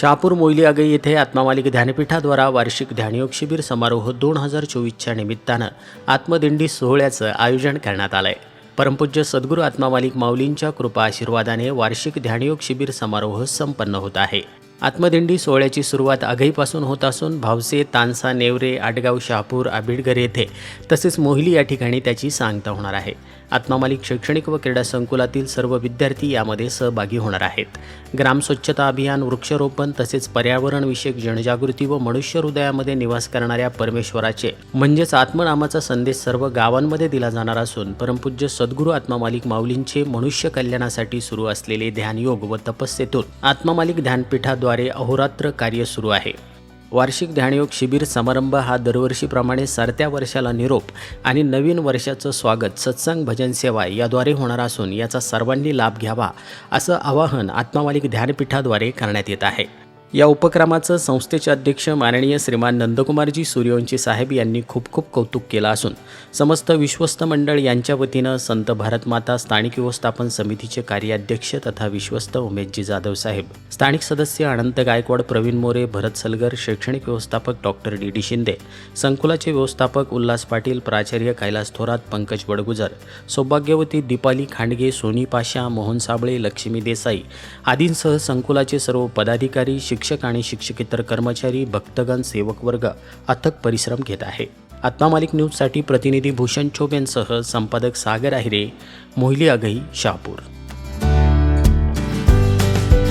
शहापूर मोईली आगई येथे आत्मामालिक ध्यानपीठाद्वारा वार्षिक ध्यानयोग शिबिर समारोह दोन हजार चोवीसच्या निमित्तानं आत्मदिंडी सोहळ्याचं आयोजन करण्यात आलंय. परमपूज्य सद्गुरू आत्मामालिक माऊलींच्या कृपा आशीर्वादाने वार्षिक ध्यानयोग शिबिर समारोह संपन्न होत आहे. आत्मदिंडी सोहळ्याची सुरुवात आघईपासून होत असून भावसे तानसा नेवरे आडगाव शहापूर आबिडगर येथे तसेच मोहिली या ठिकाणी त्याची सांगता होणार आहे. आत्मामालिक शैक्षणिक व क्रीडा संकुलातील सर्व विद्यार्थी यामध्ये सहभागी होणार आहेत. ग्राम स्वच्छता अभियान वृक्षारोपण तसेच पर्यावरणविषयक जनजागृती व मनुष्य हृदयामध्ये निवास करणाऱ्या परमेश्वराचे म्हणजेच आत्मनामाचा संदेश सर्व गावांमध्ये दिला जाणार असून परमपूज्य सद्गुरू आत्मामालिक माऊलींचे मनुष्य कल्याणासाठी सुरू असलेले ध्यानयोग व तपस्येतून आत्मामालिक ध्यानपीठाद्वारे अहोरात्र कार्य सुरू आहे. वार्षिक ध्यानयोग शिबिर समारंभ हा दरवर्षीप्रमाणे सरत्या वर्षाला निरोप आणि नवीन वर्षाचं स्वागत सत्संग भजन सेवा याद्वारे होणार असून याचा सर्वांनी लाभ घ्यावा असं आवाहन आत्मावालिक ध्यानपीठाद्वारे करण्यात येत आहे. या उपक्रमाचं संस्थेचे अध्यक्ष माननीय श्रीमान नंदकुमारजी सूर्यवंशी साहेब यांनी खूप खूप कौतुक केलं असून समस्त विश्वस्त मंडळ यांच्या वतीनं संत भारतमाता स्थानिक व्यवस्थापन समितीचे कार्याध्यक्ष तथा विश्वस्त उमेशजी जाधव साहेब स्थानिक सदस्य अनंत गायकवाड प्रवीण मोरे भरत सलगर शैक्षणिक व्यवस्थापक डॉक्टर डी डी शिंदे संकुलाचे व्यवस्थापक उल्हास पाटील प्राचार्य कैलास थोरात पंकज वडगुजर सौभाग्यवती दीपाली खांडगे सोनी पाशा मोहन साबळे लक्ष्मी देसाई आदींसह संकुलाचे सर्व पदाधिकारी शिक्षक आणि शिक्षकेतर कर्मचारी भक्तगण सेवक वर्ग अथक परिश्रम घेत आहे. आत्मा मालिक न्यूजसाठी प्रतिनिधी भूषण चोबेंसह संपादक सागर आहिरे मोहिली आगई शहापूर.